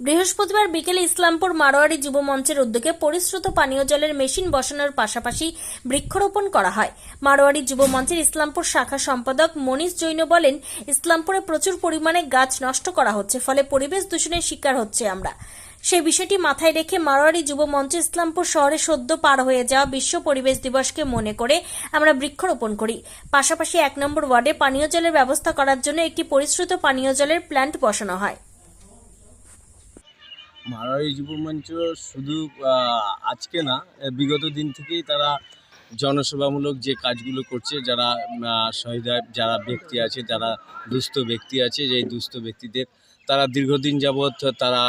বৃহস্পতিবার বিকেলে ইসলামপুর মারোয়ারি যুব মঞ্চের উদ্যোগে পরিশ্রুত পানীয় জলের মেশিন বসানোর পাশাপাশি বৃক্ষরোপণ করা হয়। মারোয়ারি যুব মঞ্চের ইসলামপুর শাখা সম্পাদক মনীষ জৈন বলেন, ইসলামপুরে প্রচুর পরিমাণে গাছ নষ্ট করা হচ্ছে, ফলে পরিবেশ দূষণের শিকার হচ্ছে আমরা। সেই বিষয়টি মাথায় রেখে মারোয়ারি যুব মঞ্চ ইসলামপুর শহরে সদ্য পার হয়ে যাওয়া বিশ্ব পরিবেশ দিবসকে মনে করে আমরা বৃক্ষরোপণ করি। পাশাপাশি এক নম্বর ওয়ার্ডে পানীয় জলের ব্যবস্থা করার জন্য একটি পরিশ্রুত পানীয় জলের প্ল্যান্ট বসানো হয়। মারারি যুব মঞ্চ শুধু আজকে না বিগত দিন থেকেই তারা জনসেবামূলক যে কাজগুলো করছে, যারা সহৃদয় যারা ব্যক্তি আছে, যারা দুস্থ ব্যক্তি আছে যে দুস্থ ব্যক্তিদের তারা দীর্ঘদিন যাবৎ তারা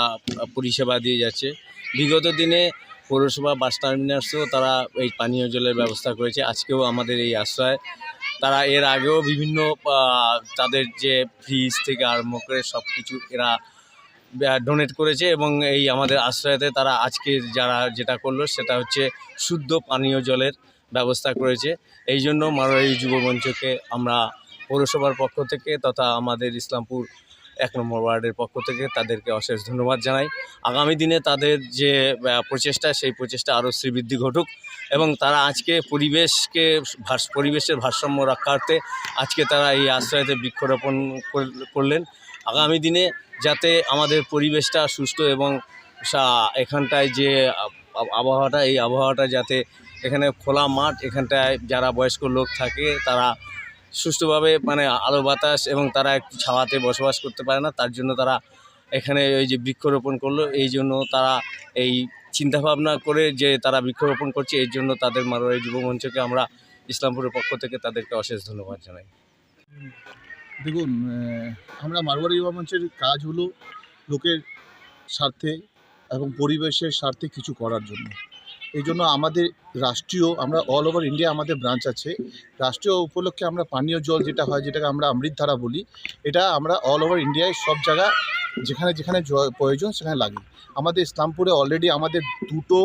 পরিষেবা দিয়ে যাচ্ছে। বিগত দিনে পৌরসভা বাস টার্মিনাসেও তারা এই পানীয় জলের ব্যবস্থা করেছে। আজকেও আমাদের এই আশ্রয়। তারা এর আগেও বিভিন্ন তাদের যে ফ্রিজ থেকে আরম্ভ করে সব কিছু এরা ডোনেট করেছে এবং এই আমাদের আশ্রয়তে তারা আজকে যারা যেটা করল সেটা হচ্ছে শুদ্ধ পানীয় জলের ব্যবস্থা করেছে। এই জন্য মারোয়ারি যুব মঞ্চকে আমরা পৌরসভার পক্ষ থেকে তথা আমাদের ইসলামপুর এক নম্বর ওয়ার্ডের পক্ষ থেকে তাদেরকে অশেষ ধন্যবাদ জানাই। আগামী দিনে তাদের যে প্রচেষ্টা সেই প্রচেষ্টা আরও শ্রীবৃদ্ধি ঘটুক এবং তারা আজকে পরিবেশকে পরিবেশের ভারসাম্য রক্ষার্থে আজকে তারা এই আশ্রয়তে বৃক্ষরোপণ কর- করলেন। আগামী দিনে যাতে আমাদের পরিবেশটা সুস্থ এবং এখানটায় যে আবহাওয়াটা, এই আবহাওয়াটা যাতে এখানে খোলা মাঠ, এখানটায় যারা বয়স্ক লোক থাকে, তারা সুষ্ঠুভাবে মানে আলো বাতাস এবং তারা একটু ছাওয়াতে বসবাস করতে পারে না, তার জন্য তারা এখানে ওই যে বৃক্ষরোপণ করল, এই জন্য তারা এই চিন্তাভাবনা করে যে তারা বৃক্ষরোপণ করছে এই জন্য তাদের মারোয়ারি যুব মঞ্চকে আমরা ইসলামপুরের পক্ষ থেকে তাদেরকে অশেষ ধন্যবাদ জানাই। দেখুন আমরা মারোয়ারি মঞ্চের কাজ হলো লোকের স্বার্থে এবং পরিবেশের স্বার্থে কিছু করার জন্য। এই জন্য আমাদের রাষ্ট্রীয়, আমরা অল ওভার ইন্ডিয়া আমাদের ব্রাঞ্চ আছে। রাষ্ট্রীয় উপলক্ষে আমরা পানীয় জল যেটা হয়, যেটাকে আমরা অমৃতধারা বলি, এটা আমরা অল ওভার ইন্ডিয়ায় সব জায়গা, যেখানে যেখানে প্রয়োজন সেখানে লাগে। আমাদের ইসলামপুরে অলরেডি আমাদের দুটো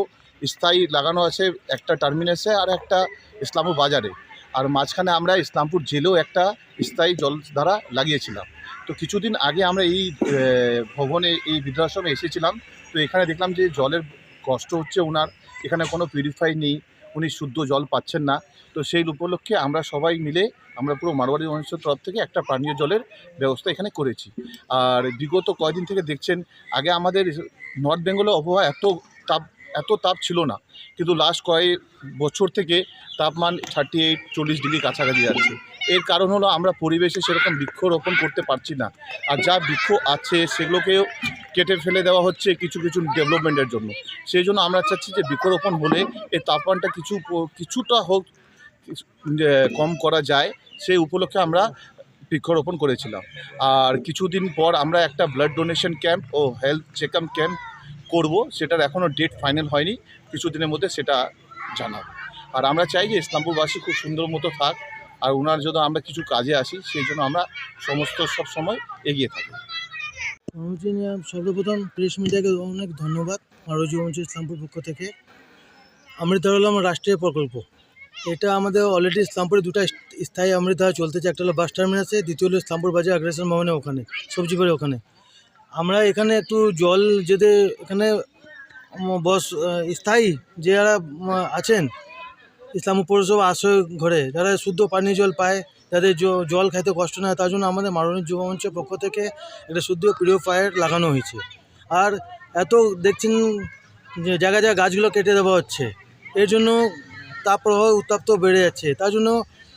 স্থায়ী লাগানো আছে, একটা টার্মিনাসে আর একটা ইসলামপুর বাজারে আর মাঝখানে আমরা ইসলামপুর জেলেও একটা স্থায়ী জলধারা লাগিয়েছিলাম। তো কিছুদিন আগে আমরা এই ভবনে, এই বৃদ্ধাশ্রমে এসেছিলাম। তো এখানে দেখলাম যে জলের কষ্ট হচ্ছে ওনার। এখানে কোনো পিউরিফাই নেই। উনি শুদ্ধ জল পাচ্ছেন না। তো সেই উপলক্ষে আমরা সবাই মিলে আমরা পুরো মারোয়ারি মানুষের তরফ থেকে একটা পানীয় জলের ব্যবস্থা এখানে করেছি। আর বিগত কয়দিন থেকে দেখছেন, আগে আমাদের নর্থ বেঙ্গলে আবহাওয়া এত তাপ এত তাপ ছিল না। কিন্তু লাস্ট কয়েক বছর থেকে তাপমান থার্টি এইট চল্লিশ ডিগ্রি কাছাকাছি যাচ্ছে। এর কারণ হলো আমরা পরিবেশে সেরকম বৃক্ষরোপণ করতে পারছি না। আর যা বৃক্ষ আছে সেগুলোকেও কেটে ফেলে দেওয়া হচ্ছে কিছু কিছু ডেভেলপমেন্টের জন্য। সেই জন্য আমরা চাচ্ছি যে বৃক্ষরোপণ হলে এই তাপমানটা কিছু, কিছুটা হোক কম করা যায়, সেই উপলক্ষে আমরা বৃক্ষরোপণ করেছিলাম। আর কিছুদিন পর আমরা একটা ব্লাড ডোনেশন ক্যাম্প ও হেলথ চেক আপ ক্যাম্প করব, সেটার এখনও ডেট ফাইনাল হয়নি, কিছুদিনের মধ্যে সেটা জানাব। আর আমরা চাই যে ইসলামপুরবাসী খুব সুন্দর মতো থাক, আর ওনার জন্য আমরা কিছু কাজে আসি, সেই জন্য আমরা সমস্ত সব সময় এগিয়ে থাকি। সর্বপ্রথম প্রেস মিডিয়াকে অনেক ধন্যবাদ, মারোজি মঞ্চ ইসলামপুর পক্ষ থেকে। আমার রাষ্ট্রীয় প্রকল্প। এটা আমাদের অলরেডি ইসলামপুরে দুটো স্থায়ী অমৃতধারা চলতেছে, একটা হলো বাস টার্মিনাসে দ্বিতীয় হলো ইসলামপুর বাজার আগ্রেসন ভবনে ওখানে, সবজি বাড়ি ওখানে। আমরা এখানে একটু জল যেতে এখানে বস স্থায়ী যারা আছেন ইসলামপুর পৌরসভা আশ্রয় ঘরে, যারা শুদ্ধ পানীয় জল পায়, যাদের জল খাইতে কষ্ট না তার জন্য আমাদের মারণী যুব মঞ্চের পক্ষ থেকে একটা শুদ্ধ পিউরিফায়ার লাগানো হয়েছে। আর এত দেখছেন যে জায়গায় জায়গায় গাছগুলো কেটে দেওয়া হচ্ছে। এর জন্য তাপপ্রবাহ উত্তাপ্ত বেড়ে যাচ্ছে। তার জন্য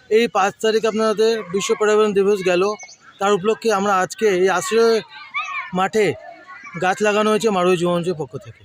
এই পাঁচ তারিখ আপনাদের বিশ্ব পর্যাবরণ দিবস গেল। তার উপলক্ষে আমরা আজকে এই আশ্রয় মাঠে গাছ লাগানো হয়েছে মারুই যুব মঞ্চের পক্ষ থেকে।